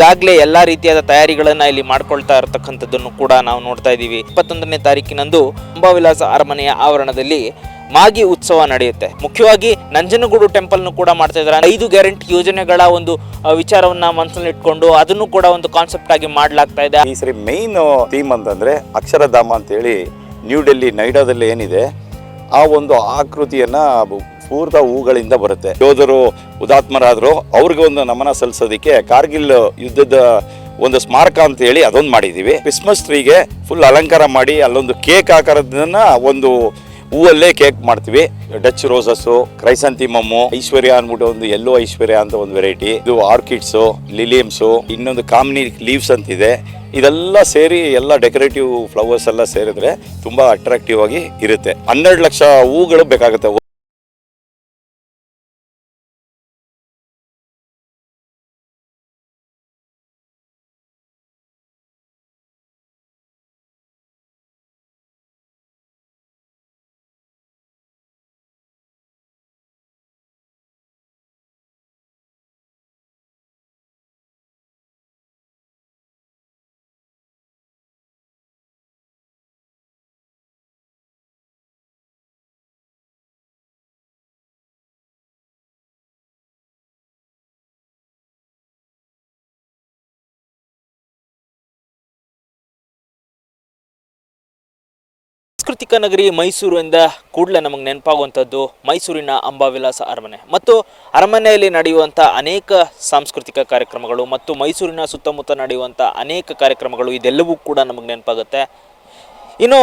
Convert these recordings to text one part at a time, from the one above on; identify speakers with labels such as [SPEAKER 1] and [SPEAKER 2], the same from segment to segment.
[SPEAKER 1] ಈಗಾಗಲೇ ಎಲ್ಲ ರೀತಿಯಾದ ತಯಾರಿಗಳನ್ನು ಇಲ್ಲಿ ಮಾಡ್ಕೊಳ್ತಾ ಇರತಕ್ಕಂಥದ್ದನ್ನು ಕೂಡ ನಾವು ನೋಡ್ತಾ ಇದ್ದೀವಿ. ಇಪ್ಪತ್ತೊಂದನೇ ತಾರೀಕಿನಂದು ಅಂಬಾವಿಲಾಸ ಅರಮನೆಯ ಆವರಣದಲ್ಲಿ ಮಾಗಿ ಉತ್ಸವ ನಡೆಯುತ್ತೆ. ಮುಖ್ಯವಾಗಿ ನಂಜನಗೂಡು ಟೆಂಪಲ್ನು ಕೂಡ ಮಾಡ್ತಾ ಇದ್ದಾರೆ. ಐದು ಗ್ಯಾರಂಟಿ ಯೋಜನೆಗಳ ಒಂದು ವಿಚಾರವನ್ನ ಮನಸ್ಸಲ್ಲಿ ಇಟ್ಕೊಂಡು ಅದನ್ನು ಕೂಡ ಒಂದು ಕಾನ್ಸೆಪ್ಟ್ ಆಗಿ ಮಾಡಲಾಗ್ತಾ ಇದೆ.
[SPEAKER 2] ಈ ಸರಿ ಮೇನ್ ಥೀಮ್ ಅಂತಂದ್ರೆ ಅಕ್ಷರಧಾಮ ಅಂತೇಳಿ ನ್ಯೂ ಡೆಲ್ಲಿ ನೈಡಾದಲ್ಲಿ ಏನಿದೆ, ಆ ಒಂದು ಆಕೃತಿಯನ್ನ ಪೂರ್ತ ಹೂಗಳಿಂದ ಬರುತ್ತೆ. ಯೋಧರು, ಹುತಾತ್ಮರಾದ್ರು ಅವ್ರಿಗೆ ಒಂದು ನಮನ ಸಲ್ಲಿಸೋದಕ್ಕೆ ಕಾರ್ಗಿಲ್ ಯುದ್ಧದ ಒಂದು ಸ್ಮಾರಕ ಅಂತ ಹೇಳಿ ಅದೊಂದು ಮಾಡಿದ್ದೀವಿ ಕ್ರಿಸ್ಮಸ್ ಟ್ರೀಗೆ ಫುಲ್ ಅಲಂಕಾರ ಮಾಡಿ ಅಲ್ಲೊಂದು ಕೇಕ್ ಆಕಾರದನ್ನ ಒಂದು ಹೂವಲ್ಲೇ ಕೇಕ್ ಮಾಡ್ತೀವಿ. ಡಚ್ ರೋಸಸ್ಸು ಕ್ರೈಸಂತಿಮಮ್ಮು ಐಶ್ವರ್ಯ ಅಂದ್ಬಿಟ್ಟು ಒಂದು ಎಲ್ಲೋ ಐಶ್ವರ್ಯ ಅಂತ ಒಂದು ವೆರೈಟಿ. ಇದು ಆರ್ಕಿಡ್ಸು, ಲಿಲಿಯಮ್ಸು, ಇನ್ನೊಂದು ಕಾಮ್ನಿ ಲೀವ್ಸ್ ಅಂತಿದೆ. ಇದೆಲ್ಲ ಸೇರಿ ಎಲ್ಲ ಡೆಕೋರೇಟಿವ್ ಫ್ಲವರ್ಸ್ ಎಲ್ಲ ಸೇರಿದ್ರೆ ತುಂಬಾ ಅಟ್ರಾಕ್ಟಿವ್ ಆಗಿ ಇರುತ್ತೆ. ಹನ್ನೆರಡು ಲಕ್ಷ ಹೂಗಳು ಬೇಕಾಗುತ್ತೆ.
[SPEAKER 1] ಸಾಂಸ್ಕೃತಿಕ ನಗರಿ ಎಂದ ಕೂಡಲೇ ನಮಗೆ ನೆನಪಾಗುವಂಥದ್ದು ಮೈಸೂರಿನ ಅಂಬಾವಿಲಾಸ ಅರಮನೆ. ಮತ್ತು ಅರಮನೆಯಲ್ಲಿ ನಡೆಯುವಂಥ ಅನೇಕ ಸಾಂಸ್ಕೃತಿಕ ಕಾರ್ಯಕ್ರಮಗಳು ಮತ್ತು ಮೈಸೂರಿನ ಸುತ್ತಮುತ್ತ ನಡೆಯುವಂಥ ಅನೇಕ ಕಾರ್ಯಕ್ರಮಗಳು ಇದೆಲ್ಲವೂ ಕೂಡ ನಮಗೆ ನೆನಪಾಗುತ್ತೆ. ಇನ್ನು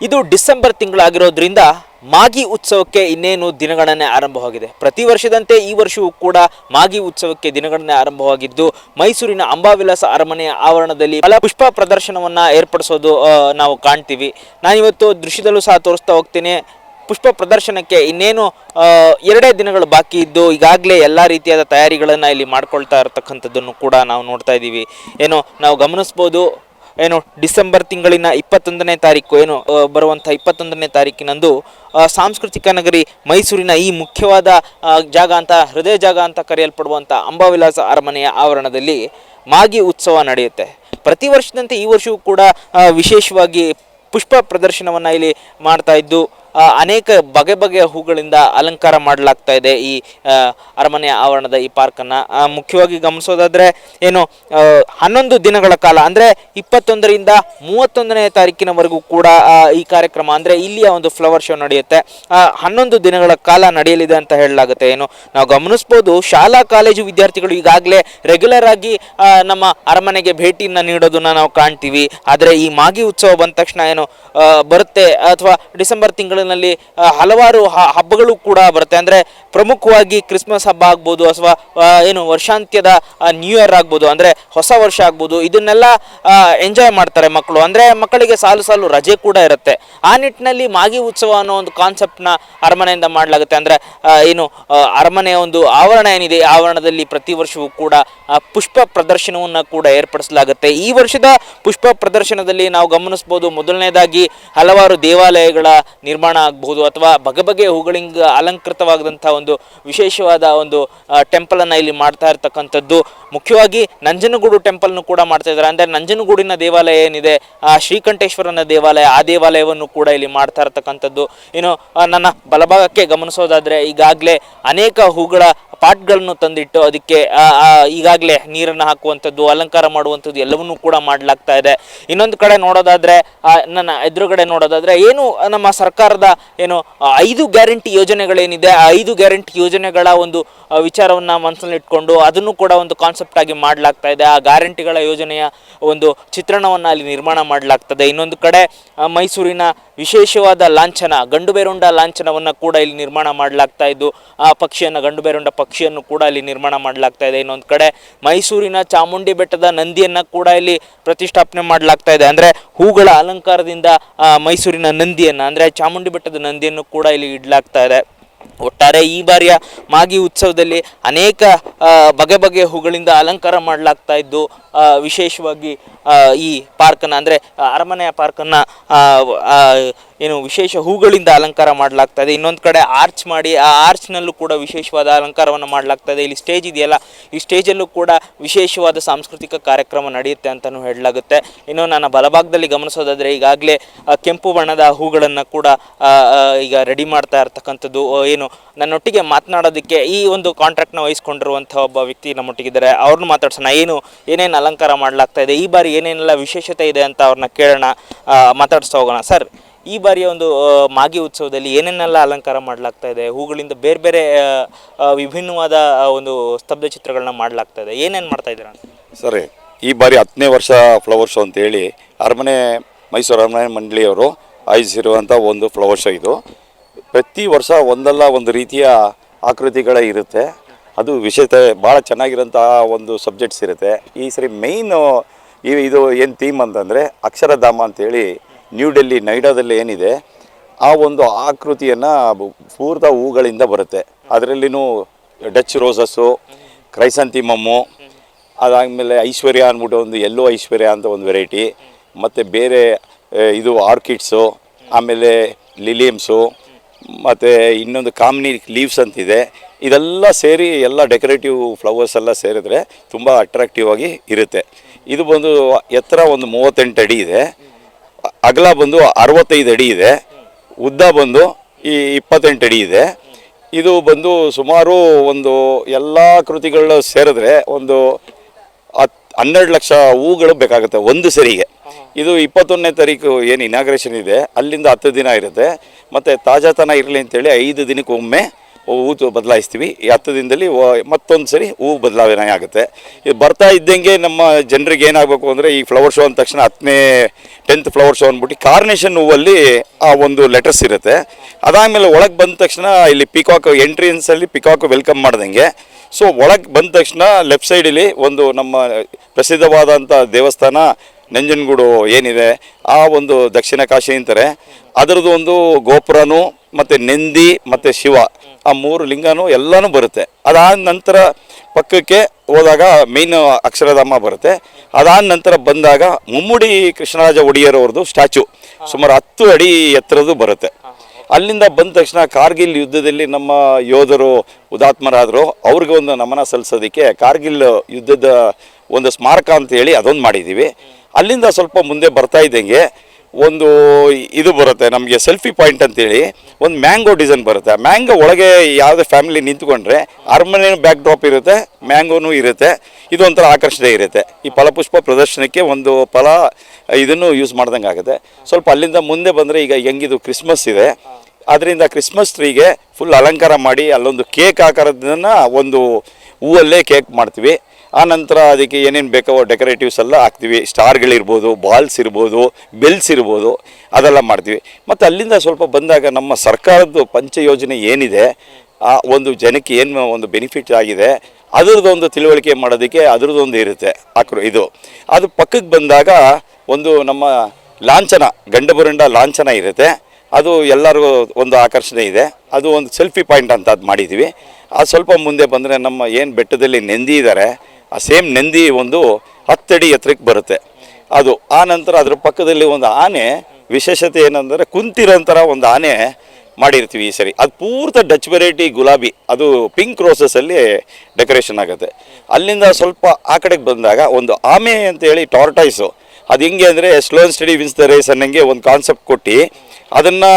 [SPEAKER 1] ಇದು ಡಿಸೆಂಬರ್ ತಿಂಗಳಾಗಿರೋದ್ರಿಂದ ಮಾಗಿ ಉತ್ಸವಕ್ಕೆ ಇನ್ನೇನು ದಿನಗಣನೆ ಆರಂಭವಾಗಿದೆ? ಪ್ರತಿ ವರ್ಷದಂತೆ ಈ ವರ್ಷವೂ ಕೂಡ ಮಾಗಿ ಉತ್ಸವಕ್ಕೆ ದಿನಗಣನೆ ಆರಂಭವಾಗಿದ್ದು, ಮೈಸೂರಿನ ಅಂಬಾವಿಲಾಸ ಅರಮನೆಯ ಆವರಣದಲ್ಲಿ ಪಲ ಪುಷ್ಪ ಪ್ರದರ್ಶನವನ್ನ ಏರ್ಪಡಿಸೋದು ನಾವು ಕಾಣ್ತೀವಿ. ನಾನಿವತ್ತು ದೃಶ್ಯದಲ್ಲೂ ಸಹ ತೋರಿಸ್ತಾ ಹೋಗ್ತೀನಿ. ಪುಷ್ಪ ಪ್ರದರ್ಶನಕ್ಕೆ ಇನ್ನೇನು ಎರಡೇ ದಿನಗಳು ಬಾಕಿ ಇದ್ದು, ಈಗಾಗಲೇ ಎಲ್ಲ ರೀತಿಯಾದ ತಯಾರಿಗಳನ್ನು ಇಲ್ಲಿ ಮಾಡ್ಕೊಳ್ತಾ ಇರತಕ್ಕಂಥದ್ದನ್ನು ಕೂಡ ನಾವು ನೋಡ್ತಾ ಇದ್ದೀವಿ ಏನು ನಾವು ಗಮನಿಸ್ಬೋದು. ಏನು ಡಿಸೆಂಬರ್ ತಿಂಗಳಿನ ಇಪ್ಪತ್ತೊಂದನೇ ತಾರೀಕು, ಏನು ಬರುವಂಥ ಇಪ್ಪತ್ತೊಂದನೇ ತಾರೀಕಿನಂದು ಸಾಂಸ್ಕೃತಿಕ ನಗರಿ ಮೈಸೂರಿನ ಈ ಮುಖ್ಯವಾದ ಜಾಗ ಅಂತ, ಹೃದಯ ಜಾಗ ಅಂತ ಕರೆಯಲ್ಪಡುವಂಥ ಅಂಬಾವಿಲಾಸ ಅರಮನೆಯ ಆವರಣದಲ್ಲಿ ಮಾಗಿ ಉತ್ಸವ ನಡೆಯುತ್ತೆ. ಪ್ರತಿ ವರ್ಷದಂತೆ ಈ ವರ್ಷವೂ ಕೂಡ ವಿಶೇಷವಾಗಿ ಪುಷ್ಪ ಪ್ರದರ್ಶನವನ್ನು ಇಲ್ಲಿ ಮಾಡ್ತಾ ಇದ್ದು ಅನೇಕ ಬಗೆ ಬಗೆಯ ಹೂಗಳಿಂದ ಅಲಂಕಾರ ಮಾಡಲಾಗ್ತಾ ಇದೆ ಈ ಅರಮನೆಯ ಆವರಣದ ಈ ಪಾರ್ಕನ್ನು. ಮುಖ್ಯವಾಗಿ ಗಮನಿಸೋದಾದ್ರೆ, ಏನು ಹನ್ನೊಂದು ದಿನಗಳ ಕಾಲ, ಅಂದರೆ ಇಪ್ಪತ್ತೊಂದರಿಂದ ಮೂವತ್ತೊಂದನೇ ತಾರೀಕಿನವರೆಗೂ ಕೂಡ ಈ ಕಾರ್ಯಕ್ರಮ, ಅಂದರೆ ಇಲ್ಲಿಯ ಒಂದು ಫ್ಲವರ್ ಶೋ ನಡೆಯುತ್ತೆ. ಹನ್ನೊಂದು ದಿನಗಳ ಕಾಲ ನಡೆಯಲಿದೆ ಅಂತ ಹೇಳಲಾಗುತ್ತೆ. ಏನು, ನಾವು ಗಮನಿಸ್ಬೋದು, ಶಾಲಾ, ಕಾಲೇಜು ವಿದ್ಯಾರ್ಥಿಗಳು ಈಗಾಗಲೇ ರೆಗ್ಯುಲರ್ ಆಗಿ ನಮ್ಮ ಅರಮನೆಗೆ ಭೇಟಿಯನ್ನು ನೀಡೋದನ್ನ ನಾವು ಕಾಣ್ತೀವಿ. ಆದರೆ ಈ ಮಾಗಿ ಉತ್ಸವ ಬಂದ ತಕ್ಷಣ ಏನು ಬರುತ್ತೆ, ಅಥವಾ ಡಿಸೆಂಬರ್ ತಿಂಗಳಿನಲ್ಲಿ ಆ, ಹಲವಾರು ಹಬ್ಬಗಳು ಕೂಡ ಬರುತ್ತೆ. ಅಂದರೆ ಪ್ರಮುಖವಾಗಿ ಕ್ರಿಸ್ಮಸ್ ಹಬ್ಬ ಆಗ್ಬೋದು ಅಥವಾ ಏನು ವರ್ಷಾಂತ್ಯದ ನ್ಯೂ ಇಯರ್ ಆಗ್ಬೋದು ಅಂದರೆ ಹೊಸ ವರ್ಷ ಆಗ್ಬೋದು ಇದನ್ನೆಲ್ಲ ಎಂಜಾಯ್ ಮಾಡ್ತಾರೆ ಮಕ್ಕಳು. ಅಂದರೆ ಮಕ್ಕಳಿಗೆ ಸಾಲು ಸಾಲು ರಜೆ ಕೂಡ ಇರುತ್ತೆ. ಆ ನಿಟ್ಟಿನಲ್ಲಿ ಮಾಗಿ ಉತ್ಸವ ಅನ್ನೋ ಒಂದು ಕಾನ್ಸೆಪ್ಟ್ನ ಅರಮನೆಯಿಂದ ಮಾಡಲಾಗುತ್ತೆ. ಅಂದರೆ ಏನು ಅರಮನೆಯ ಒಂದು ಆವರಣ ಏನಿದೆ ಆವರಣದಲ್ಲಿ ಪ್ರತಿ ವರ್ಷವೂ ಕೂಡ ಪುಷ್ಪ ಪ್ರದರ್ಶನವನ್ನು ಕೂಡ ಏರ್ಪಡಿಸಲಾಗುತ್ತೆ. ಈ ವರ್ಷದ ಪುಷ್ಪ ಪ್ರದರ್ಶನದಲ್ಲಿ ನಾವು ಗಮನಿಸ್ಬೋದು ಮೊದಲನೇದಾಗಿ ಹಲವಾರು ದೇವಾಲಯಗಳ ನಿರ್ಮಾಣ ಆಗಬಹುದು ಅಥವಾ ಬಗೆ ಬಗೆಯ ಹೂಗಳಿಂದ ಅಲಂಕೃತವಾದಂಥ ಒಂದು ವಿಶೇಷವಾದ ಒಂದು ಟೆಂಪಲ್ ಅನ್ನ ಇಲ್ಲಿ ಮಾಡ್ತಾ ಇರ್ತಕ್ಕಂಥದ್ದು. ಮುಖ್ಯವಾಗಿ ನಂಜನಗೂಡು ಟೆಂಪಲ್ನು ಕೂಡ ಮಾಡ್ತಾ ಇದ್ದಾರೆ. ಅಂದರೆ ನಂಜನಗೂಡಿನ ದೇವಾಲಯ ಏನಿದೆ, ಆ, ಶ್ರೀಕಂಠೇಶ್ವರನ ದೇವಾಲಯ, ಆ ದೇವಾಲಯವನ್ನು ಕೂಡ ಇಲ್ಲಿ ಮಾಡ್ತಾ ಇರ್ತಕ್ಕಂಥದ್ದು. ಏನು ನನ್ನ ಬಲಭಾಗಕ್ಕೆ ಗಮನಿಸೋದಾದ್ರೆ ಈಗಾಗಲೇ ಅನೇಕ ಹೂಗಳ ಪಾಟ್ಗಳನ್ನು ತಂದಿಟ್ಟು ಅದಕ್ಕೆ ಈಗಾಗಲೇ ನೀರನ್ನು ಹಾಕುವಂಥದ್ದು, ಅಲಂಕಾರ ಮಾಡುವಂಥದ್ದು ಎಲ್ಲವನ್ನೂ ಕೂಡ ಮಾಡಲಾಗ್ತಾ ಇದೆ. ಇನ್ನೊಂದು ಕಡೆ ನೋಡೋದಾದರೆ ನನ್ನ ಎದುರುಗಡೆ ನೋಡೋದಾದರೆ, ಏನು ನಮ್ಮ ಸರ್ಕಾರದ ಏನು ಐದು ಗ್ಯಾರಂಟಿ ಯೋಜನೆಗಳೇನಿದೆ, ಆ ಐದು ಗ್ಯಾರಂಟಿ ಯೋಜನೆಗಳ ಒಂದು ವಿಚಾರವನ್ನು ಮನಸ್ಸಲ್ಲಿಟ್ಕೊಂಡು ಅದನ್ನು ಕೂಡ ಒಂದು ಕಾನ್ಸೆಪ್ಟ್ ಆಗಿ ಮಾಡಲಾಗ್ತಾ ಇದೆ. ಆ ಗ್ಯಾರಂಟಿಗಳ ಯೋಜನೆಯ ಒಂದು ಚಿತ್ರಣವನ್ನು ಅಲ್ಲಿ ನಿರ್ಮಾಣ ಮಾಡಲಾಗ್ತದೆ. ಇನ್ನೊಂದು ಕಡೆ ಮೈಸೂರಿನ ವಿಶೇಷವಾದ ಲಾಂಛನ ಗಂಡುಬೇರುಂಡ ಲಾಂಛನವನ್ನು ಕೂಡ ಇಲ್ಲಿ ನಿರ್ಮಾಣ ಮಾಡಲಾಗ್ತಾ ಇದ್ದು, ಆ ಪಕ್ಷಿಯನ್ನು ಗಂಡುಬೇರುಂಡ ಪಕ್ಷಿಯನ್ನು ಕೂಡ ಇಲ್ಲಿ ನಿರ್ಮಾಣ ಮಾಡಲಾಗ್ತಾ ಇದೆ. ಇನ್ನೊಂದು ಕಡೆ ಮೈಸೂರಿನ ಚಾಮುಂಡಿ ಬೆಟ್ಟದ ನಂದಿಯನ್ನು ಕೂಡ ಇಲ್ಲಿ ಪ್ರತಿಷ್ಠಾಪನೆ ಮಾಡಲಾಗ್ತಾ ಇದೆ. ಅಂದರೆ ಹೂಗಳ ಅಲಂಕಾರದಿಂದ ಮೈಸೂರಿನ ನಂದಿಯನ್ನು, ಅಂದರೆ ಚಾಮುಂಡಿ ಬೆಟ್ಟದ ನಂದಿಯನ್ನು ಕೂಡ ಇಲ್ಲಿ ಇಡಲಾಗ್ತಾ ಇದೆ. ಒಟ್ಟಾರೆ ಈ ಬಾರಿಯ ಮಾಗಿ ಉತ್ಸವದಲ್ಲಿ ಅನೇಕ ಬಗೆ ಬಗೆಯ ಹೂಗಳಿಂದ ಅಲಂಕಾರ ಮಾಡಲಾಗ್ತಾ ಇದ್ದು ವಿಶೇಷವಾಗಿ ಈ ಪಾರ್ಕನ್ನು, ಅಂದರೆ ಅರಮನೆಯ ಪಾರ್ಕನ್ನು ಏನು ವಿಶೇಷ ಹೂಗಳಿಂದ ಅಲಂಕಾರ ಮಾಡಲಾಗ್ತದೆ. ಇನ್ನೊಂದು ಕಡೆ ಆರ್ಚ್ ಮಾಡಿ, ಆ ಆರ್ಚ್ನಲ್ಲೂ ಕೂಡ ವಿಶೇಷವಾದ ಅಲಂಕಾರವನ್ನು ಮಾಡಲಾಗ್ತದೆ. ಇಲ್ಲಿ ಸ್ಟೇಜ್ ಇದೆಯಲ್ಲ, ಈ ಸ್ಟೇಜಲ್ಲೂ ಕೂಡ ವಿಶೇಷವಾದ ಸಾಂಸ್ಕೃತಿಕ ಕಾರ್ಯಕ್ರಮ ನಡೆಯುತ್ತೆ ಅಂತಲೂ ಹೇಳಲಾಗುತ್ತೆ. ಇನ್ನು ನಾನು ಬಲಭಾಗದಲ್ಲಿ ಗಮನಿಸೋದಾದರೆ, ಈಗಾಗಲೇ ಕೆಂಪು ಬಣ್ಣದ ಹೂಗಳನ್ನು ಕೂಡ ಈಗ ರೆಡಿ ಮಾಡ್ತಾ ಇರ್ತಕ್ಕಂಥದ್ದು. ಏನು, ನನ್ನೊಟ್ಟಿಗೆ ಮಾತನಾಡೋದಕ್ಕೆ ಈ ಒಂದು ಕಾಂಟ್ರಾಕ್ಟ್ನ ವಹಿಸ್ಕೊಂಡಿರುವಂಥ ಒಬ್ಬ ವ್ಯಕ್ತಿ ನಮ್ಮೊಟ್ಟಿಗಿದ್ದಾರೆ. ಅವ್ರನ್ನ ಮಾತಾಡ್ಸೋಣ. ಏನು, ಏನೇನು ಅಲಂಕಾರ ಮಾಡಲಾಗ್ತಾ ಇದೆ? ಈ ಬಾರಿ ಏನೇನೆಲ್ಲ ವಿಶೇಷತೆ ಇದೆ ಅಂತ ಅವ್ರನ್ನ ಕೇಳೋಣ. ಮಾತಾಡ್ಸ್ತಾ ಹೋಗೋಣ. ಸರ್ ಈ ಬಾರಿಯ ಒಂದು ಮಾಗಿ ಉತ್ಸವದಲ್ಲಿ ಏನೇನೆಲ್ಲ ಅಲಂಕಾರ ಮಾಡಲಾಗ್ತಾ ಇದೆ? ಹೂಗಳಿಂದ ಬೇರೆ ಬೇರೆ ವಿಭಿನ್ನವಾದ ಒಂದು ಸ್ತಬ್ಧ ಚಿತ್ರಗಳನ್ನ ಮಾಡಲಾಗ್ತಾ ಇದೆ. ಏನೇನು ಮಾಡ್ತಾ ಇದ್ದೀರಾ?
[SPEAKER 2] ಸರಿ. ಈ ಬಾರಿ ಹತ್ತನೇ ವರ್ಷ ಫ್ಲವರ್ ಶೋ ಅಂತೇಳಿ ಅರಮನೆ, ಮೈಸೂರು ಅರಮನೆ ಮಂಡಳಿಯವರು ಆಯೋಜಿಸಿರುವಂಥ ಒಂದು ಫ್ಲವರ್ ಶೋ ಇದು. ಪ್ರತಿ ವರ್ಷ ಒಂದಲ್ಲ ಒಂದು ರೀತಿಯ ಆಕೃತಿಗಳೇ ಇರುತ್ತೆ. ಅದು ವಿಶೇಷತೆ ಭಾಳ ಚೆನ್ನಾಗಿರೋಂತಹ ಒಂದು ಸಬ್ಜೆಕ್ಟ್ಸ್ ಇರುತ್ತೆ. ಈ ಸರಿ ಮೇಯ್ನು ಈ, ಇದು ಏನು ಥೀಮ್ ಅಂತಂದರೆ ಅಕ್ಷರಧಾಮ ಅಂತೇಳಿ ನ್ಯೂ ಡೆಲ್ಲಿ ನೈಡಾದಲ್ಲಿ ಏನಿದೆ, ಆ ಒಂದು ಆಕೃತಿಯನ್ನು ಪೂರ್ತ ಹೂಗಳಿಂದ ಬರುತ್ತೆ. ಅದರಲ್ಲಿನೂ ಡಚ್ ರೋಸಸ್ಸು ಕ್ರೈಸಂತಿಮಮ್ಮು ಅದಾದಮೇಲೆ ಐಶ್ವರ್ಯ ಅಂದ್ಬಿಟ್ಟು ಒಂದು ಎಲ್ಲೋ ಐಶ್ವರ್ಯ ಅಂತ ಒಂದು ವೆರೈಟಿ ಮತ್ತು ಬೇರೆ ಇದು ಆರ್ಕಿಡ್ಸು ಆಮೇಲೆ ಲಿಲಿಯಮ್ಸು ಮತ್ತು ಇನ್ನೊಂದು ಕಾಮ್ನಿ ಲೀವ್ಸ್ ಅಂತಿದೆ. ಇದೆಲ್ಲ ಸೇರಿ ಎಲ್ಲ ಡೆಕೋರೇಟಿವ್ ಫ್ಲವರ್ಸ್ ಎಲ್ಲ ಸೇರಿದ್ರೆ ತುಂಬ ಅಟ್ರಾಕ್ಟಿವ್ ಆಗಿ ಇರುತ್ತೆ. ಇದು ಬಂದು ಎತ್ತರ ಒಂದು ಮೂವತ್ತೆಂಟು ಅಡಿ ಇದೆ. ಅಗಲ ಬಂದು ಅರವತ್ತೈದು ಅಡಿ ಇದೆ. ಉದ್ದ ಬಂದು ಈ ಇಪ್ಪತ್ತೆಂಟು ಅಡಿ ಇದೆ. ಇದು ಬಂದು ಸುಮಾರು ಒಂದು ಎಲ್ಲ ಕೃತಿಗಳನ್ನ ಸೇರಿದ್ರೆ ಒಂದು ಹತ್, ಹನ್ನೆರಡು ಲಕ್ಷ ಹೂಗಳು ಬೇಕಾಗುತ್ತೆ ಒಂದು ಸರಿಗೆ. ಇದು ಇಪ್ಪತ್ತೊಂದನೇ ತಾರೀಕು ಏನು ಇನಾಗ್ರೇಷನ್ ಇದೆ. ಅಲ್ಲಿಂದ ಹತ್ತು ದಿನ ಇರುತ್ತೆ. ಮತ್ತು ತಾಜಾತನ ಇರಲಿ ಅಂತೇಳಿ ಐದು ದಿನಕ್ಕೆ ಹೂ ಬದಲಾಯಿಸ್ತೀವಿ. ಈ ಹತ್ತು ದಿನದಲ್ಲಿ ಮತ್ತೊಂದು ಸರಿ ಹೂ ಬದಲಾವಣೆ ಆಗುತ್ತೆ. ಇದು ಬರ್ತಾ ಇದ್ದಂಗೆ ನಮ್ಮ ಜನರಿಗೆ ಏನಾಗಬೇಕು ಅಂದರೆ ಈ ಫ್ಲವರ್ ಶೋ ಅಂದ ತಕ್ಷಣ ಹತ್ತನೇ ಟೆಂತ್ ಫ್ಲವರ್ ಶೋ ಅಂದ್ಬಿಟ್ಟು ಕಾರ್ನೇಷನ್ ಹೂವಲ್ಲಿ ಆ ಒಂದು ಲೆಟರ್ಸ್ ಇರುತ್ತೆ. ಅದಾದಮೇಲೆ ಒಳಗೆ ಬಂದ ತಕ್ಷಣ ಇಲ್ಲಿ ಪಿಕಾಕ್ ಎಂಟ್ರಿಯನ್ಸಲ್ಲಿ ಪಿಕಾಕ್ ವೆಲ್ಕಮ್ ಮಾಡ್ದಂಗೆ. ಸೊ ಒಳಗೆ ಬಂದ ತಕ್ಷಣ ಲೆಫ್ಟ್ ಸೈಡಲ್ಲಿ ಒಂದು ನಮ್ಮ ಪ್ರಸಿದ್ಧವಾದಂಥ ದೇವಸ್ಥಾನ ನಂಜನಗೂಡು ಏನಿದೆ, ಆ ಒಂದು ದಕ್ಷಿಣ ಕಾಶಿ ಅಂತಾರೆ. ಅದರದ್ದು ಒಂದು ಗೋಪುರನೂ ಮತ್ತು ನಂದಿ ಮತ್ತು ಶಿವ ಆ ಮೂರು ಲಿಂಗನೂ ಎಲ್ಲನೂ ಬರುತ್ತೆ. ಅದಾದ ನಂತರ ಪಕ್ಕಕ್ಕೆ ಹೋದಾಗ ಮೇನ್ ಅಕ್ಷರಧಾಮ ಬರುತ್ತೆ. ಅದಾದ ನಂತರ ಬಂದಾಗ ಮುಮ್ಮುಡಿ ಕೃಷ್ಣರಾಜ ಒಡೆಯರ್ ಅವ್ರದ್ದು ಸ್ಟ್ಯಾಚು ಸುಮಾರು ಹತ್ತು ಅಡಿ ಎತ್ತರದ್ದು ಬರುತ್ತೆ. ಅಲ್ಲಿಂದ ಬಂದ ತಕ್ಷಣ ಕಾರ್ಗಿಲ್ ಯುದ್ಧದಲ್ಲಿ ನಮ್ಮ ಯೋಧರು, ಹುತಾತ್ಮರಾದರು, ಅವ್ರಿಗೆ ಒಂದು ನಮನ ಸಲ್ಲಿಸೋದಕ್ಕೆ ಕಾರ್ಗಿಲ್ ಯುದ್ಧದ ಒಂದು ಸ್ಮಾರಕ ಅಂತ ಹೇಳಿ ಅದೊಂದು ಮಾಡಿದ್ದೀವಿ. ಅಲ್ಲಿಂದ ಸ್ವಲ್ಪ ಮುಂದೆ ಬರ್ತಾ ಇದ್ದಂಗೆ ಒಂದು ಇದು ಬರುತ್ತೆ, ನಮಗೆ ಸೆಲ್ಫಿ ಪಾಯಿಂಟ್ ಅಂತೇಳಿ, ಒಂದು ಮ್ಯಾಂಗೋ ಡಿಸೈನ್ ಬರುತ್ತೆ. ಆ ಮ್ಯಾಂಗೋ ಒಳಗೆ ಯಾವುದೇ ಫ್ಯಾಮಿಲಿ ನಿಂತ್ಕೊಂಡ್ರೆ ಅರಮನೆ ಬ್ಯಾಕ್ ಡ್ರಾಪ್ ಇರುತ್ತೆ ಮ್ಯಾಂಗೋನು ಇರುತ್ತೆ. ಇದು ಒಂಥರ ಆಕರ್ಷಣೆ ಇರುತ್ತೆ. ಈ ಫಲಪುಷ್ಪ ಪ್ರದರ್ಶನಕ್ಕೆ ಒಂದು ಫಲ, ಇದನ್ನು ಯೂಸ್ ಮಾಡ್ದಂಗೆ ಆಗುತ್ತೆ. ಸ್ವಲ್ಪ ಅಲ್ಲಿಂದ ಮುಂದೆ ಬಂದರೆ ಈಗ ಹೆಂಗಿದು ಕ್ರಿಸ್ಮಸ್ ಇದೆ. ಅದರಿಂದ ಕ್ರಿಸ್ಮಸ್ ಟ್ರೀಗೆ ಫುಲ್ ಅಲಂಕಾರ ಮಾಡಿ, ಅಲ್ಲೊಂದು ಕೇಕ್ ಆಕಾರದನ್ನ ಒಂದು ಹೂವಲ್ಲೇ ಕೇಕ್ ಮಾಡ್ತೀವಿ. ಆ ನಂತರ ಅದಕ್ಕೆ ಏನೇನು ಬೇಕೋ ಡೆಕೋರೇಟಿವ್ಸ್ ಎಲ್ಲ ಹಾಕ್ತೀವಿ. ಸ್ಟಾರ್ಗಳಿರ್ಬೋದು, ಬಾಲ್ಸ್ ಇರ್ಬೋದು, ಬೆಲ್ಸ್ ಇರ್ಬೋದು, ಅದೆಲ್ಲ ಮಾಡ್ತೀವಿ. ಮತ್ತು ಅಲ್ಲಿಂದ ಸ್ವಲ್ಪ ಬಂದಾಗ ನಮ್ಮ ಸರ್ಕಾರದ್ದು ಪಂಚ ಯೋಜನೆ ಏನಿದೆ, ಆ ಒಂದು ಜನಕ್ಕೆ ಏನು ಒಂದು ಬೆನಿಫಿಟ್ ಆಗಿದೆ, ಅದ್ರದ್ದು ಒಂದು ತಿಳುವಳಿಕೆ ಮಾಡೋದಕ್ಕೆ ಅದ್ರದ್ದೊಂದು ಇರುತ್ತೆ. ಆಕ್ರು ಇದು. ಅದು ಪಕ್ಕಕ್ಕೆ ಬಂದಾಗ ಒಂದು ನಮ್ಮ ಲಾಂಛನ, ಗಂಡಬುರಂಡ ಲಾಂಛನ ಇರುತ್ತೆ. ಅದು ಎಲ್ಲರಿಗೂ ಒಂದು ಆಕರ್ಷಣೆ ಇದೆ. ಅದು ಒಂದು ಸೆಲ್ಫಿ ಪಾಯಿಂಟ್ ಅಂತ ಅದು ಮಾಡಿದ್ದೀವಿ ಅದು ಸ್ವಲ್ಪ ಮುಂದೆ ಬಂದರೆ ನಮ್ಮ ಏನು ಬೆಟ್ಟದಲ್ಲಿ ನೆಂದಿ ಇದ್ದಾರೆ ಆ ಸೇಮ್ ನೆಂದಿ ಒಂದು ಹತ್ತಡಿ ಎತ್ತರಕ್ಕೆ ಬರುತ್ತೆ. ಅದು ಆ ನಂತರ ಅದ್ರ ಪಕ್ಕದಲ್ಲಿ ಒಂದು ಆನೆ, ವಿಶೇಷತೆ ಏನಂದರೆ ಕುಂತಿರೋಂಥರ ಒಂದು ಆನೆ ಮಾಡಿರ್ತೀವಿ ಈ ಸರಿ. ಅದು ಪೂರ್ತ ಡಚ್ ವೆರೈಟಿ ಗುಲಾಬಿ, ಅದು ಪಿಂಕ್ ರೋಸಸಲ್ಲಿ ಡೆಕೋರೇಷನ್ ಆಗುತ್ತೆ. ಅಲ್ಲಿಂದ ಸ್ವಲ್ಪ ಆ ಕಡೆಗೆ ಬಂದಾಗ ಒಂದು ಆಮೆ ಅಂತೇಳಿ ಟಾರ್ಟೈಸು ಅದು ಹೆಂಗೆ ಅಂದರೆ slow and steady wins the race ಅನ್ನಂಗೆ ಒಂದು ಕಾನ್ಸೆಪ್ಟ್ ಕೊಟ್ಟು ಅದನ್ನು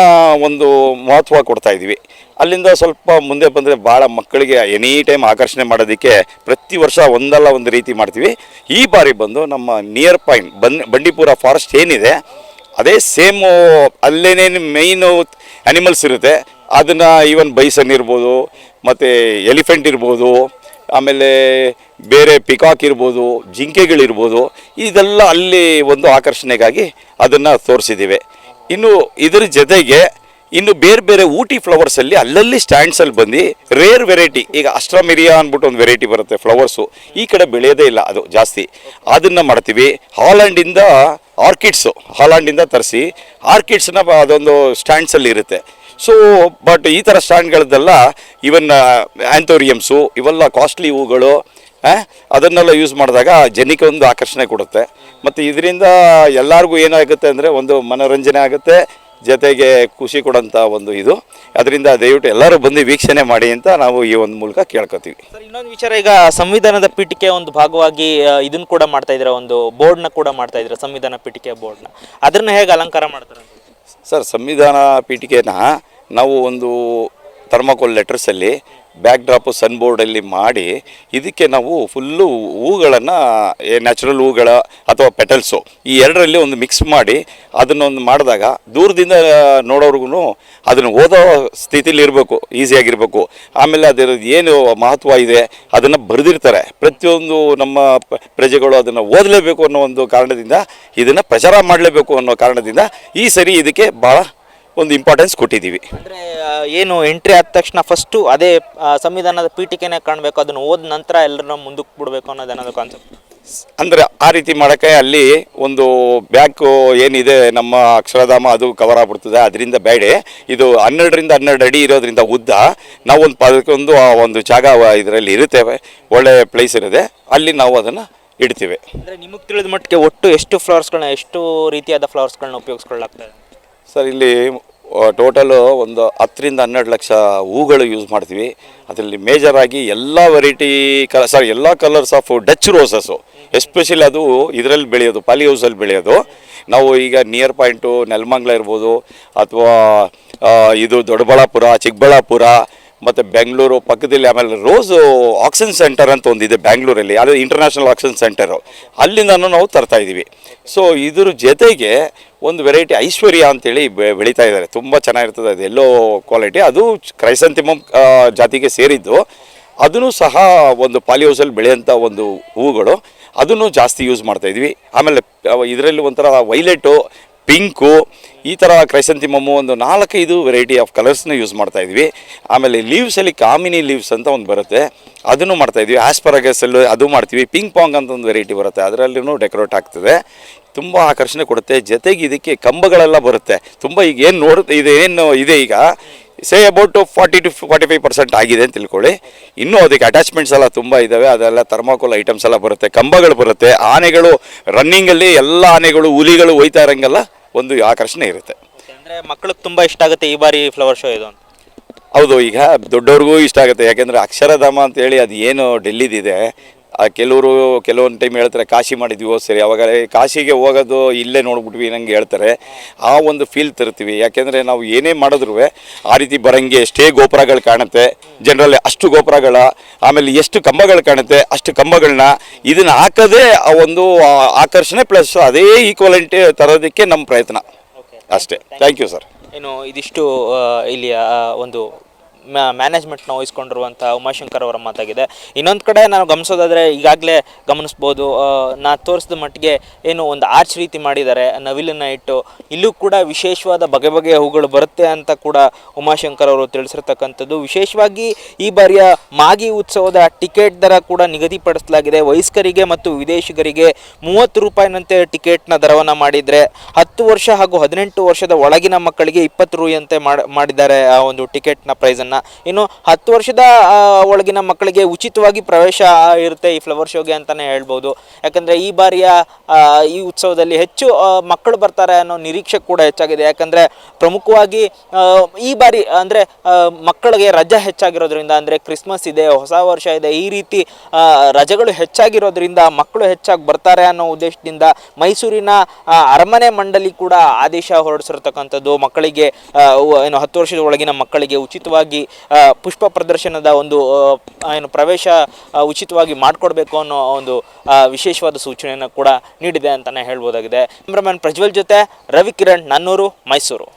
[SPEAKER 2] ಒಂದು ಮಹತ್ವ ಕೊಡ್ತಾ ಇದ್ವಿ ಅಲ್ಲಿಂದ ಸ್ವಲ್ಪ ಮುಂದೆ ಬಂದರೆ ಭಾಳ ಮಕ್ಕಳಿಗೆ ಎನಿ ಟೈಮ್ ಆಕರ್ಷಣೆ ಮಾಡೋದಕ್ಕೆ ಪ್ರತಿ ವರ್ಷ ಒಂದಲ್ಲ ಒಂದು ರೀತಿ ಮಾಡ್ತೀವಿ. ಈ ಬಾರಿ ಬಂದು ನಮ್ಮ ನಿಯರ್ ಪೈನ್ ಬನ್, ಬಂಡೀಪುರ ಫಾರೆಸ್ಟ್ ಏನಿದೆ, ಅದೇ ಸೇಮು ಅಲ್ಲೇನೇನು ಮೇಯ್ನು ಆ್ಯನಿಮಲ್ಸ್ ಇರುತ್ತೆ. ಅದನ್ನು ಈವನ್ ಬೈಸನ್ ಇರ್ಬೋದು, ಮತ್ತು ಎಲಿಫೆಂಟ್ ಇರ್ಬೋದು, ಆಮೇಲೆ ಬೇರೆ ಪಿಕಾಕ್ ಇರ್ಬೋದು, ಜಿಂಕೆಗಳಿರ್ಬೋದು, ಇದೆಲ್ಲ ಅಲ್ಲಿ ಒಂದು ಆಕರ್ಷಣೆಗಾಗಿ ಅದನ್ನು ತೋರಿಸಿದ್ದೀವಿ. ಇನ್ನು ಇದರ ಜೊತೆಗೆ ಇನ್ನು ಬೇರೆ ಬೇರೆ ಊಟಿ ಫ್ಲವರ್ಸಲ್ಲಿ ಅಲ್ಲಲ್ಲಿ ಸ್ಟ್ಯಾಂಡ್ಸಲ್ಲಿ ಬಂದು ರೇರ್ ವೆರೈಟಿ ಈಗ ಅಸ್ಟ್ರಾಮಿರಿಯಾ ಅಂದ್ಬಿಟ್ಟು ಒಂದು ವೆರೈಟಿ ಬರುತ್ತೆ ಫ್ಲವರ್ಸು ಈ ಕಡೆ ಬೆಳೆಯೋದೇ ಇಲ್ಲ, ಅದು ಜಾಸ್ತಿ. ಅದನ್ನು ಮಾಡ್ತೀವಿ. ಹಾಲ್ಯಾಂಡಿಂದ ಆರ್ಕಿಡ್ಸು ಹಾಲ್ಯಾಂಡಿಂದ ತರಿಸಿ ಆರ್ಕಿಡ್ಸ್ನ ಅದೊಂದು ಸ್ಟ್ಯಾಂಡ್ಸಲ್ಲಿ ಇರುತ್ತೆ. ಸೊ ಬಟ್ ಈ ಥರ ಸ್ಟ್ಯಾಂಡ್ಗಳದ್ದೆಲ್ಲ ಇವನ್ ಆ್ಯಂಥೋರಿಯಮ್ಸು ಇವೆಲ್ಲ ಕಾಸ್ಟ್ಲಿ ಹೂಗಳು ಅದನ್ನೆಲ್ಲ ಯೂಸ್ ಮಾಡಿದಾಗ ಜನಕ್ಕೆ ಒಂದು ಆಕರ್ಷಣೆ ಕೊಡುತ್ತೆ. ಮತ್ತು ಇದರಿಂದ ಎಲ್ಲರಿಗೂ ಏನಾಗುತ್ತೆ ಅಂದರೆ ಒಂದು ಮನೋರಂಜನೆ ಆಗುತ್ತೆ. ಜೊತೆಗೆ ಖುಷಿ ಕೊಡೋಂಥ ಒಂದು ಇದು. ಅದರಿಂದ ದಯವಿಟ್ಟು ಎಲ್ಲರೂ ಬಂದು ವೀಕ್ಷಣೆ ಮಾಡಿ ಅಂತ ನಾವು ಈ ಒಂದು ಮೂಲಕ ಕೇಳ್ಕೊತೀವಿ.
[SPEAKER 1] ಸರ್ ಇನ್ನೊಂದು ವಿಚಾರ ಈಗ ಸಂವಿಧಾನದ ಪೀಠಿಕೆ ಒಂದು ಭಾಗವಾಗಿ ಇದನ್ನು ಕೂಡ ಮಾಡ್ತಾ ಇದ್ದೀರಾ ಒಂದು ಬೋರ್ಡ್ನ ಕೂಡ ಮಾಡ್ತಾ ಇದ್ದೀರಾ ಸಂವಿಧಾನ ಪೀಠಿಕೆ ಬೋರ್ಡ್ನ? ಅದನ್ನು ಹೇಗೆ ಅಲಂಕಾರ ಮಾಡ್ತಾರೆ?
[SPEAKER 2] ಸರ್ ಸಂವಿಧಾನ ಪೀಠಿಕೆನ ನಾವು ಒಂದು ಥರ್ಮಾಕೋಲ್ ಲೆಟರ್ಸಲ್ಲಿ ಬ್ಯಾಕ್ ಡ್ರಾಪು ಸನ್ ಬೋರ್ಡಲ್ಲಿ ಮಾಡಿ ಇದಕ್ಕೆ ನಾವು ಫುಲ್ಲು ಹೂಗಳನ್ನು ನ್ಯಾಚುರಲ್ ಹೂಗಳ ಅಥವಾ ಪೆಟಲ್ಸು ಈ ಎರಡರಲ್ಲಿ ಒಂದು ಮಿಕ್ಸ್ ಮಾಡಿ ಅದನ್ನೊಂದು ಮಾಡಿದಾಗ ದೂರದಿಂದ ನೋಡೋರ್ಗು ಅದನ್ನು ಓದೋ ಸ್ಥಿತಿಲಿ ಇರಬೇಕು ಈಸಿಯಾಗಿರಬೇಕು ಆಮೇಲೆ ಅದರ ಏನು ಮಹತ್ವ ಇದೆ ಅದನ್ನು ಬರೆದಿರ್ತಾರೆ. ಪ್ರತಿಯೊಂದು ನಮ್ಮ ಪ್ರಜೆಗಳು ಅದನ್ನು ಓದಲೇಬೇಕು ಅನ್ನೋ ಒಂದು ಕಾರಣದಿಂದ ಇದನ್ನು ಪ್ರಚಾರ ಮಾಡಲೇಬೇಕು ಅನ್ನೋ ಕಾರಣದಿಂದ ಈ ಸರಿ ಇದಕ್ಕೆ ಭಾಳ ಒಂದು ಇಂಪಾರ್ಟೆನ್ಸ್ ಕೊಟ್ಟಿದ್ದೀವಿ.
[SPEAKER 1] ಏನು ಎಂಟ್ರಿ ಆದ ತಕ್ಷಣ ಫಸ್ಟು ಅದೇ ಸಂವಿಧಾನದ ಪೀಠಿಕೆನೇ ಕಾಣಬೇಕು ಅದನ್ನು ಓದ ನಂತರ ಎಲ್ಲರನ್ನ ಮುಂದಕ್ಕೆ ಬಿಡಬೇಕು ಅನ್ನೋದು ಅನ್ನೋದು ಕಾನ್ಸೆಪ್ಟ್
[SPEAKER 2] ಅಂದರೆ ಆ ರೀತಿ ಮಾಡೋಕ್ಕೆ ಅಲ್ಲಿ ಒಂದು ಬ್ಯಾಕು ಏನಿದೆ ನಮ್ಮ ಅಕ್ಷರಧಾಮ ಅದು ಕವರ್ ಆಗ್ಬಿಡ್ತದೆ ಅದರಿಂದ ಬೇಡ. ಇದು ಹನ್ನೆರಡರಿಂದ ಹನ್ನೆರಡು ಅಡಿ ಇರೋದ್ರಿಂದ ಉದ್ದ. ನಾವು ಒಂದು ಪದಕ್ಕೊಂದು ಆ ಒಂದು ಜಾಗ ಇದರಲ್ಲಿ ಇರುತ್ತೇವೆ ಒಳ್ಳೆ ಪ್ಲೇಸ್ ಇರುತ್ತೆ ಅಲ್ಲಿ ನಾವು ಅದನ್ನು ಇಡ್ತೀವಿ.
[SPEAKER 1] ಅಂದರೆ ನಿಮಗೆ ತಿಳಿದ ಮಟ್ಟಿಗೆ ಒಟ್ಟು ಎಷ್ಟು ಫ್ಲವರ್ಸ್ಗಳನ್ನ ಎಷ್ಟು ರೀತಿಯಾದ ಫ್ಲವರ್ಸ್ಗಳನ್ನ ಉಪಯೋಗಿಸ್ಕೊಳ್ಳಾಗ್ತದೆ
[SPEAKER 2] ಸರ್ ಇಲ್ಲಿ ಟೋಟಲು ಒಂದು ಹತ್ತರಿಂದ ಹನ್ನೆರಡು ಲಕ್ಷ ಹೂಗಳು ಯೂಸ್ ಮಾಡ್ತೀವಿ. ಅದರಲ್ಲಿ ಮೇಜರ್ ಆಗಿ ಎಲ್ಲ ವೆರೈಟಿ ಕಲ ಸಾರಿ ಎಲ್ಲ colours of Dutch roses especially ಅದು ಇದರಲ್ಲಿ ಬೆಳೆಯೋದು ಪಾಲಿ ಹೌಸಲ್ಲಿ ಬೆಳೆಯೋದು. ನಾವು ಈಗ ನಿಯರ್ ಪಾಯಿಂಟು ನೆಲಮಂಗ್ಲ ಇರ್ಬೋದು, ಅಥವಾ ಇದು ದೊಡ್ಡಬಳ್ಳಾಪುರ, ಚಿಕ್ಕಬಳ್ಳಾಪುರ ಮತ್ತು ಬೆಂಗಳೂರು, ಪಕ್ಕದಲ್ಲಿ ಆಮೇಲೆ ರೋಸು ಆಕ್ಸಿಜನ್ ಸೆಂಟರ್ ಅಂತ ಒಂದಿದೆ ಬ್ಯಾಂಗ್ಳೂರಲ್ಲಿ ಅದು ಇಂಟರ್ನ್ಯಾಷನಲ್ ಆಕ್ಸಿಜನ್ ಸೆಂಟರು. ಅಲ್ಲಿಂದನೂ ನಾವು ತರ್ತಾ ಇದ್ದೀವಿ. ಸೊ ಇದ್ರ ಜೊತೆಗೆ ಒಂದು ವೆರೈಟಿ ಐಶ್ವರ್ಯ ಅಂತೇಳಿ ಬೆಳೀತಾ ಇದ್ದಾರೆ. ತುಂಬ ಚೆನ್ನಾಗಿರ್ತದೆ, ಅದು ಎಲ್ಲೋ ಕ್ವಾಲಿಟಿ ಅದು ಕ್ರೈಸಂತಿಮಮ್ ಜಾತಿಗೆ ಸೇರಿದ್ದು. ಅದನ್ನು ಸಹ ಒಂದು ಪಾಲಿಹೌಸಲ್ಲಿ ಬೆಳೆಯೋಂಥ ಒಂದು ಹೂಗಳು. ಅದನ್ನು ಜಾಸ್ತಿ ಯೂಸ್ ಮಾಡ್ತಾಯಿದ್ವಿ ಆಮೇಲೆ ಇದರಲ್ಲಿ ಒಂಥರ ವೈಲೆಟು ಪಿಂಕು, ಈ ಥರ ಕ್ರೈಸಂತಿಮಮ್ಮು ಒಂದು ನಾಲ್ಕೈದು ವೆರೈಟಿ ಆಫ್ ಕಲರ್ಸ್ನ ಯೂಸ್ ಮಾಡ್ತಾ ಇದ್ವಿ. ಆಮೇಲೆ ಲೀವ್ಸಲ್ಲಿ ಕಾಮಿನಿ ಲೀವ್ಸ್ ಅಂತ ಒಂದು ಬರುತ್ತೆ. ಅದನ್ನು ಮಾಡ್ತಾ ಇದ್ವಿ. ಆಸ್ಪರಗಸಲ್ಲೂ ಅದು ಮಾಡ್ತೀವಿ. ಪಿಂಕ್ ಪಾಂಗ್ ಅಂತ ಒಂದು ವೆರೈಟಿ ಬರುತ್ತೆ. ಅದರಲ್ಲೂ ಡೆಕೋರೇಟ್ ಆಗ್ತದೆ. ತುಂಬ ಆಕರ್ಷಣೆ ಕೊಡುತ್ತೆ. ಜೊತೆಗೆ ಇದಕ್ಕೆ ಕಂಬಗಳೆಲ್ಲ ಬರುತ್ತೆ. ತುಂಬ ಈಗ ಏನು ನೋಡುತ್ತೆ ಇದು ಏನು ಇದೆ ಈಗ? Say about forty to forty five percent ಆಗಿದೆ ಅಂತ ತಿಳ್ಕೊಳ್ಳಿ. ಇನ್ನೂ ಅದಕ್ಕೆ ಅಟ್ಯಾಚ್ಮೆಂಟ್ಸ್ ಎಲ್ಲ ತುಂಬ ಇದ್ದಾವೆ ಅದೆಲ್ಲ ಥರ್ಮಾಕೋಲ್ ಐಟಮ್ಸ್ ಎಲ್ಲ ಬರುತ್ತೆ. ಕಂಬಗಳು ಬರುತ್ತೆ. ಆನೆಗಳು ರನ್ನಿಂಗಲ್ಲಿ ಎಲ್ಲ ಆನೆಗಳು, ಹುಲಿಗಳು ಒಯ್ತಾ ಇರೋಂಗೆಲ್ಲ ಒಂದು ಆಕರ್ಷಣೆ ಇರುತ್ತೆ.
[SPEAKER 1] ಅಂದ್ರೆ ಮಕ್ಕಳಿಗೆ ತುಂಬಾ ಇಷ್ಟ ಆಗುತ್ತೆ ಈ ಬಾರಿ ಫ್ಲವರ್ ಶೋ ಇದು ಅಂತ?
[SPEAKER 2] ಹೌದು ಈಗ ದೊಡ್ಡವ್ರಿಗೂ ಇಷ್ಟ ಆಗುತ್ತೆ. ಯಾಕೆಂದರೆ ಅಕ್ಷರಧಾಮ ಅಂತೇಳಿ ಅದು ಏನು ಡೆಲ್ಲಿದಿದೆ. ಕೆಲವರು ಕೆಲವೊಂದು ಟೈಮ್ ಹೇಳ್ತಾರೆ ಕಾಶಿ ಮಾಡಿದ್ವಿ ಓ ಸರಿ. ಅವಾಗ ಕಾಶಿಗೆ ಹೋಗೋದು ಇಲ್ಲೇ ನೋಡ್ಬಿಟ್ವಿ ನಂಗೆ ಹೇಳ್ತಾರೆ. ಆ ಒಂದು ಫೀಲ್ ತರ್ತೀವಿ. ಯಾಕೆಂದರೆ ನಾವು ಏನೇ ಮಾಡಿದ್ರು ಆ ರೀತಿ ಬರಂಗೆ ಎಷ್ಟೇ ಗೋಪುರಗಳು ಕಾಣುತ್ತೆ ಜನರಲ್ಲಿ ಅಷ್ಟು ಗೋಪುರಗಳ ಆಮೇಲೆ ಎಷ್ಟು ಕಂಬಗಳು ಕಾಣುತ್ತೆ ಅಷ್ಟು ಕಂಬಗಳನ್ನ ಇದನ್ನು ಹಾಕೋದೇ ಆ ಒಂದು ಆಕರ್ಷಣೆ ಪ್ಲಸ್ ಅದೇ ಈಕ್ವಲೆಂಟ್ ತರೋದಕ್ಕೆ ನಮ್ಮ ಪ್ರಯತ್ನ. ಅಷ್ಟೇ. ಥ್ಯಾಂಕ್ ಯು ಸರ್
[SPEAKER 1] ಏನು ಇದಿಷ್ಟು ಇಲ್ಲಿಯ ಒಂದು ಮ್ಯಾನೇಜ್ಮೆಂಟ್ನ ವಹಿಸ್ಕೊಂಡಿರುವಂಥ ಉಮಾಶಂಕರ್ ಅವರ ಮಾತಾಗಿದೆ. ಇನ್ನೊಂದು ಕಡೆ ನಾವು ಗಮನಿಸೋದಾದರೆ ಈಗಾಗಲೇ ಗಮನಿಸ್ಬೋದು ನಾ ತೋರಿಸಿದ ಮಟ್ಟಿಗೆ ಏನು ಒಂದು ಆರ್ಚ್ ರೀತಿ ಮಾಡಿದ್ದಾರೆ, ನವಿಲನ್ನು ಇಟ್ಟು. ಇಲ್ಲೂ ಕೂಡ ವಿಶೇಷವಾದ ಬಗೆ ಬಗೆಯ ಹೂಗಳು ಬರುತ್ತೆ ಅಂತ ಕೂಡ ಉಮಾಶಂಕರ್ ಅವರು ತಿಳಿಸಿರ್ತಕ್ಕಂಥದ್ದು. ವಿಶೇಷವಾಗಿ ಈ ಬಾರಿಯ ಮಾಗಿ ಉತ್ಸವದ ಟಿಕೆಟ್ ದರ ಕೂಡ ನಿಗದಿಪಡಿಸಲಾಗಿದೆ. ವಯಸ್ಕರಿಗೆ ಮತ್ತು ವಿದೇಶಿಗರಿಗೆ ಮೂವತ್ತು ರೂಪಾಯಿನಂತೆ ಟಿಕೆಟ್ನ ದರವನ್ನು ಮಾಡಿದರೆ, ಹತ್ತು ವರ್ಷ ಹಾಗೂ ಹದಿನೆಂಟು ವರ್ಷದ ಒಳಗಿನ ಮಕ್ಕಳಿಗೆ ಇಪ್ಪತ್ತು ರೂಯಂತೆ ಮಾಡ್- ಮಾಡಿದ್ದಾರೆ ಆ ಒಂದು ಟಿಕೆಟ್ನ ಪ್ರೈಸನ್ನು. ಇನ್ನು ಹತ್ತು ವರ್ಷದ ಒಳಗಿನ ಮಕ್ಕಳಿಗೆ ಉಚಿತವಾಗಿ ಪ್ರವೇಶ ಇರುತ್ತೆ ಈ ಫ್ಲವರ್ ಶೋಗೆ ಅಂತಲೇ ಹೇಳ್ಬೋದು. ಯಾಕಂದರೆ ಈ ಬಾರಿಯ ಈ ಉತ್ಸವದಲ್ಲಿ ಹೆಚ್ಚು ಮಕ್ಕಳು ಬರ್ತಾರೆ ಅನ್ನೋ ನಿರೀಕ್ಷೆ ಕೂಡ ಹೆಚ್ಚಾಗಿದೆ. ಯಾಕಂದರೆ ಪ್ರಮುಖವಾಗಿ ಈ ಬಾರಿ ಅಂದರೆ ಮಕ್ಕಳಿಗೆ ರಜೆ ಹೆಚ್ಚಾಗಿರೋದ್ರಿಂದ ಅಂದರೆ ಕ್ರಿಸ್ಮಸ್ ಇದೆ, ಹೊಸ ವರ್ಷ ಇದೆ, ಈ ರೀತಿ ರಜೆಗಳು ಹೆಚ್ಚಾಗಿರೋದ್ರಿಂದ ಮಕ್ಕಳು ಹೆಚ್ಚಾಗಿ ಬರ್ತಾರೆ ಅನ್ನೋ ಉದ್ದೇಶದಿಂದ ಮೈಸೂರಿನ ಅರಮನೆ ಮಂಡಳಿ ಕೂಡ ಆದೇಶ ಹೊರಡಿಸಿರ್ತಕ್ಕಂಥದ್ದು ಮಕ್ಕಳಿಗೆ ಏನು ಹತ್ತು ವರ್ಷದ ಒಳಗಿನ ಮಕ್ಕಳಿಗೆ ಉಚಿತವಾಗಿ ಆ, ಪುಷ್ಪ ಪ್ರದರ್ಶನದ ಒಂದು ಏನು ಪ್ರವೇಶ ಉಚಿತವಾಗಿ ಮಾಡಿಕೊಡ್ಬೇಕು ಅನ್ನೋ ಒಂದು ವಿಶೇಷವಾದ ಸೂಚನೆಯನ್ನು ಕೂಡ ನೀಡಿದೆ ಅಂತಲೇ ಹೇಳ್ಬೋದಾಗಿದೆ. ಕ್ಯಾಮ್ರಾಮನ್ ಪ್ರಜ್ವಲ್ ಜೊತೆ ರವಿ ಕಿರಣ್ ನನ್ನೂರು ಮೈಸೂರು.